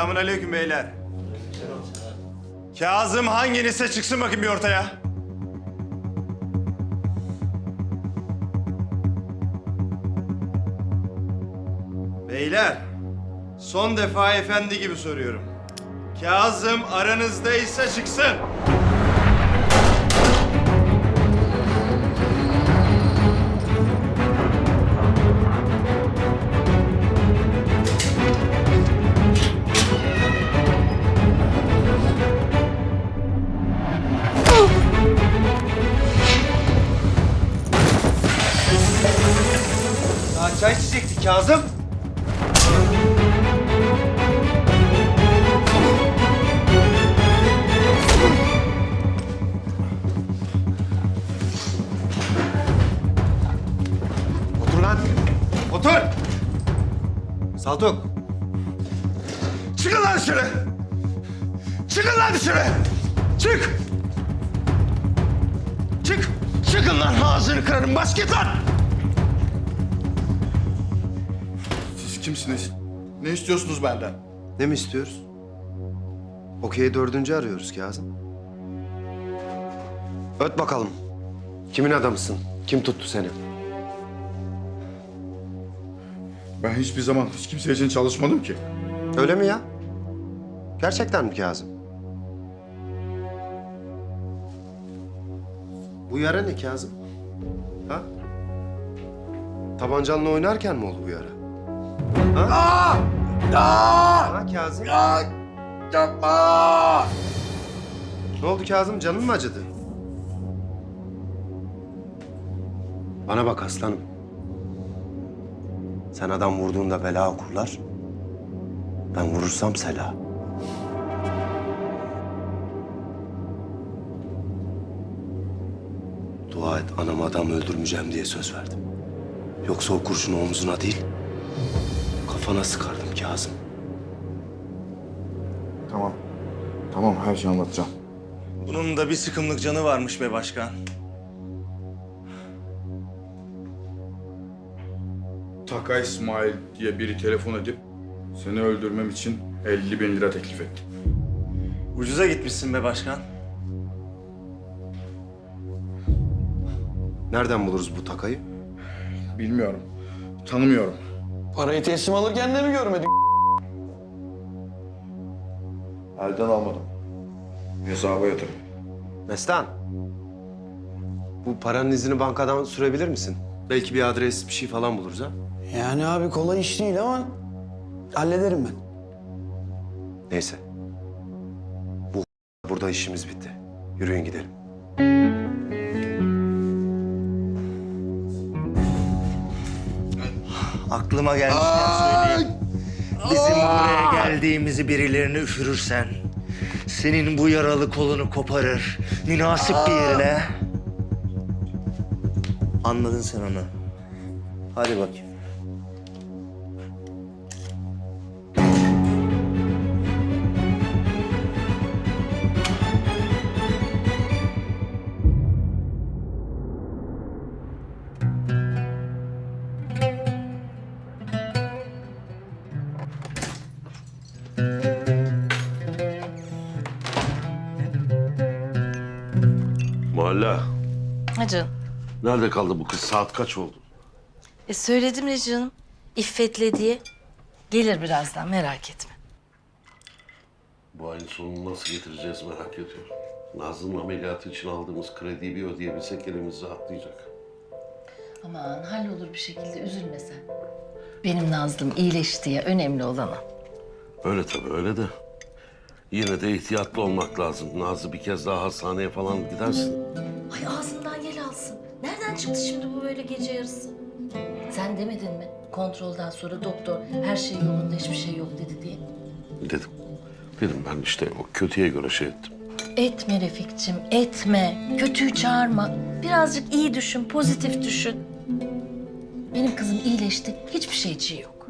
Selamun aleyküm beyler. Kazım hanginizse çıksın bakayım bir ortaya. Beyler, son defa efendi gibi soruyorum. Kazım aranızdaysa çıksın. Saltuk. Çıkın lan dışarı! Çıkın lan dışarı! Çık! Çık! Çıkın lan ağzını kırarım bas git lan! Siz kimsiniz? Ne istiyorsunuz benden? Ne mi istiyoruz? Okey dördüncü arıyoruz Kazım. Öt bakalım. Kimin adamısın? Kim tuttu seni? Ben hiçbir zaman hiç kimse için çalışmadım ki. Öyle mi ya? Gerçekten mi Kazım? Bu yara ne Kazım? Ha? Tabancanla oynarken mi oldu bu yara? Ha? Ha Kazım? Yapma! Ne oldu Kazım? Canın mı acıdı? Bana bak aslanım. Sen adam vurduğunda bela okurlar. Ben vurursam sela. Dua et anam adam öldürmeyeceğim diye söz verdim. Yoksa o kurşunu omzuna değil, kafana sıkardım Kazım. Tamam. Tamam her şeyi anlatacağım. Bunun da bir sıkımlık canı varmış be başkan. Taka İsmail diye biri telefon edip seni öldürmem için 50 bin lira teklif etti. Ucuza gitmişsin be başkan. Nereden buluruz bu takayı? Bilmiyorum. Tanımıyorum. Parayı teslim alırken de mi görmedin? Elden almadım. Hesaba yatırım. Mestan. Bu paranın izini bankadan sürebilir misin? Belki bir adres, bir şey falan buluruz ha? Yani abi kolay iş değil ama hallederim ben. Neyse. Bu burada işimiz bitti. Yürüyün gidelim. Aklıma gelmişken söyleyeyim. Bizim buraya geldiğimizi birilerini üfürürsen... ...senin bu yaralı kolunu koparır. Münasip bir yerine. Anladın sen onu. Hadi bakayım. Muhalla, Ha canım. nerede kaldı bu kız? Saat kaç oldu? E söyledim ya canım. İffetle diye. Gelir birazdan merak etme. Bu ayın sonunu nasıl getireceğiz merak ediyorum. Nazlı'nın ameliyatı için aldığımız krediyi bir ödeyebilsek elimiz rahatlayacak. Aman hallolur bir şekilde üzülme sen. Benim Nazlım iyileşti ya önemli olan o. Öyle tabii öyle de. Yine de ihtiyatlı olmak lazım. Nazlı bir kez daha hastaneye falan gidersin. Ay ağzından yel alsın. Nereden çıktı şimdi bu böyle gece yarısı? Sen demedin mi? Kontrolden sonra doktor her şey yolunda hiçbir şey yok dedi diye. Dedim. Dedim ben işte o kötüye göre şey ettim. Etme Refikçim, etme. Kötüyü çağırma. Birazcık iyi düşün, pozitif düşün. Benim kızım iyileşti, hiçbir şeyciği yok.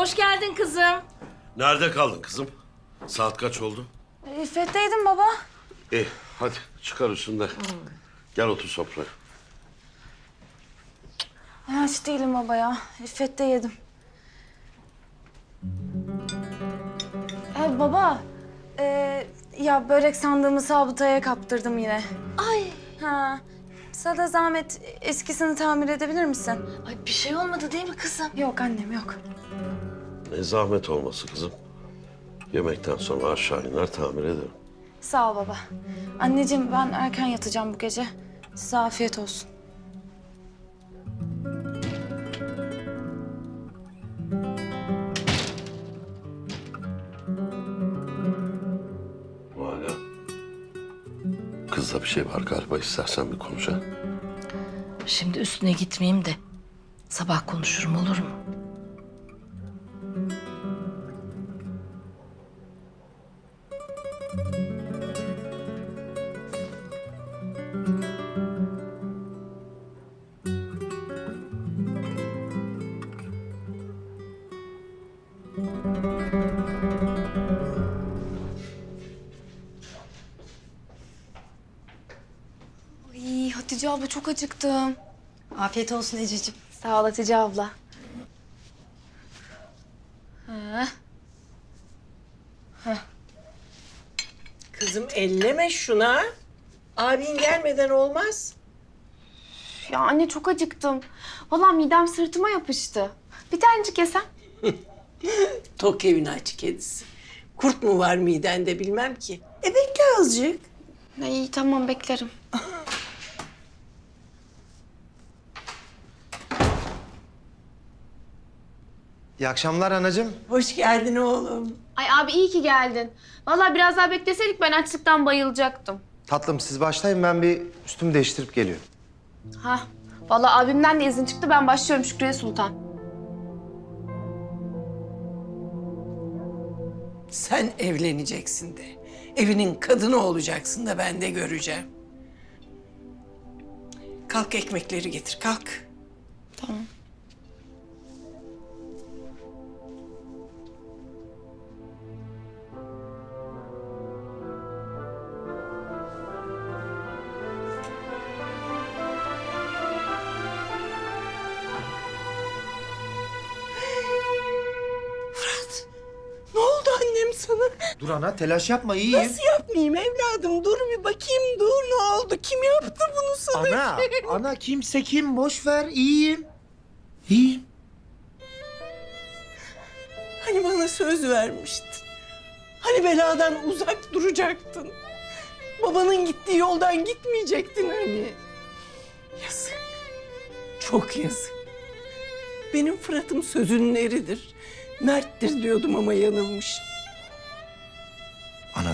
Hoş geldin kızım. Nerede kaldın kızım? Saat kaç oldu? İffet'teydim baba. İyi hadi çıkar üstünde. Gel otur sofraya. Ben aç değilim baba ya. İffet'te yedim. Ee, baba, ee, ya börek sandığımı sabıtaya kaptırdım yine. Ay, Ha, sana da zahmet eskisini tamir edebilir misin? ay bir şey olmadı değil mi kızım? Yok annem yok. Ne zahmet olması kızım. Yemekten sonra aşağı iner tamir ederim. Sağ ol baba. Anneciğim ben erken yatacağım bu gece. Size afiyet olsun. Hala. Kızda bir şey var galiba istersen bir konuş ha. Şimdi üstüne gitmeyeyim de sabah konuşurum olur mu? Hatice abla çok acıktım. Afiyet olsun Ececiğim. Sağ ol Hatice abla. Kızım elleme şuna. Abin gelmeden olmaz. Ya anne çok acıktım. Vallahi midem sırtıma yapıştı. Bir tanecik yesem. Tok evin aç kedisi. Kurt mu var midende bilmem ki. E bekle azıcık. İyi tamam beklerim. İyi akşamlar anacığım. Hoş geldin oğlum. Ay abi iyi ki geldin. Vallahi biraz daha bekleseydik ben açlıktan bayılacaktım. Tatlım siz başlayın ben bir üstümü değiştirip geliyorum. Ha, vallahi abimden de izin çıktı. Ben başlıyorum Şükriye Sultan. Sen evleneceksin de. Evinin kadını olacaksın da ben de göreceğim. Kalk ekmekleri getir kalk. Tamam. Dur ana telaş yapma iyiyim. Nasıl yapmayayım evladım? Dur bir bakayım dur ne oldu? Kim yaptı bunu sana? Ana, ana kimse kim boş ver iyiyim. İyiyim. Hani bana söz vermiştin. Hani beladan uzak duracaktın. Babanın gittiği yoldan gitmeyecektin hani. Yazık. Çok yazık. Benim Fırat'ım sözünün eridir. Merttir diyordum ama yanılmış.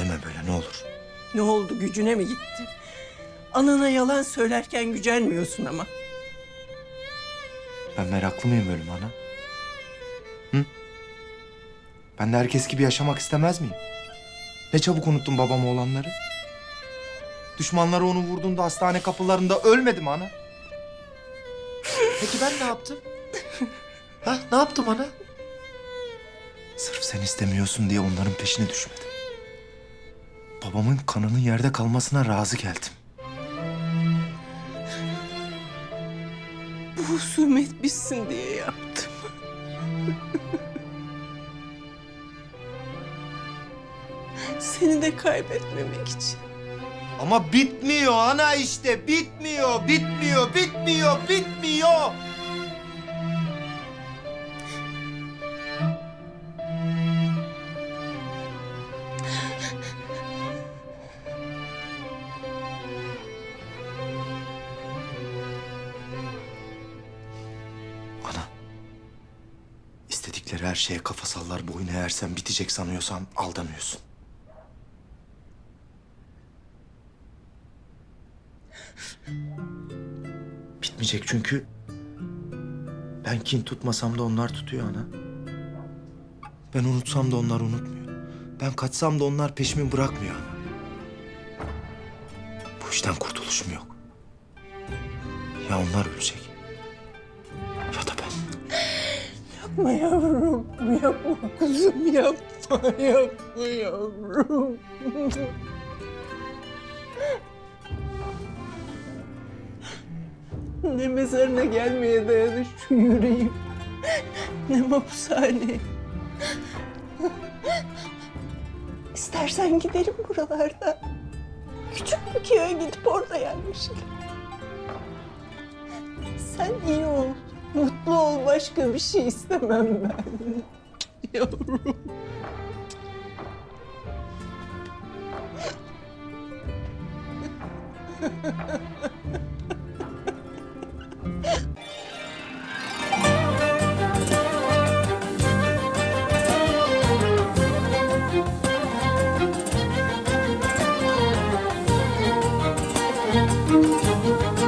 Deme böyle ne olur. Ne oldu gücüne mi gitti? Anana yalan söylerken gücenmiyorsun ama. Ben meraklı mıyım ölüm ana? Hı? Ben de herkes gibi yaşamak istemez miyim? Ne çabuk unuttum babam olanları. Düşmanları onu vurduğunda hastane kapılarında ölmedim ana. Peki ben ne yaptım? Ha, ne yaptım ana? Sırf sen istemiyorsun diye onların peşine düşmedim. Babamın kanının yerde kalmasına razı geldim. Bu husumet bitsin diye yaptım. Seni de kaybetmemek için. Ama bitmiyor ana işte. Bitmiyor, bitmiyor, bitmiyor, bitmiyor. Şeye kafa sallar boyun eğersen bitecek sanıyorsan aldanıyorsun. Bitmeyecek çünkü ben kin tutmasam da onlar tutuyor ana. Ben unutsam da onlar unutmuyor. Ben kaçsam da onlar peşimi bırakmıyor ana. Bu işten kurtuluşum yok. Ya onlar ölecek Yapma yavrum, yapma kuzum, yapma, yapma yavrum. Ne mezarına gelmeye dayanır şu yüreğim. Ne mapushane. İstersen gidelim buralarda. Küçük bir köye gidip orada yerleşelim. Sen iyi ol, mutlu ol. Başka bir şey istemem ben. Yavrum.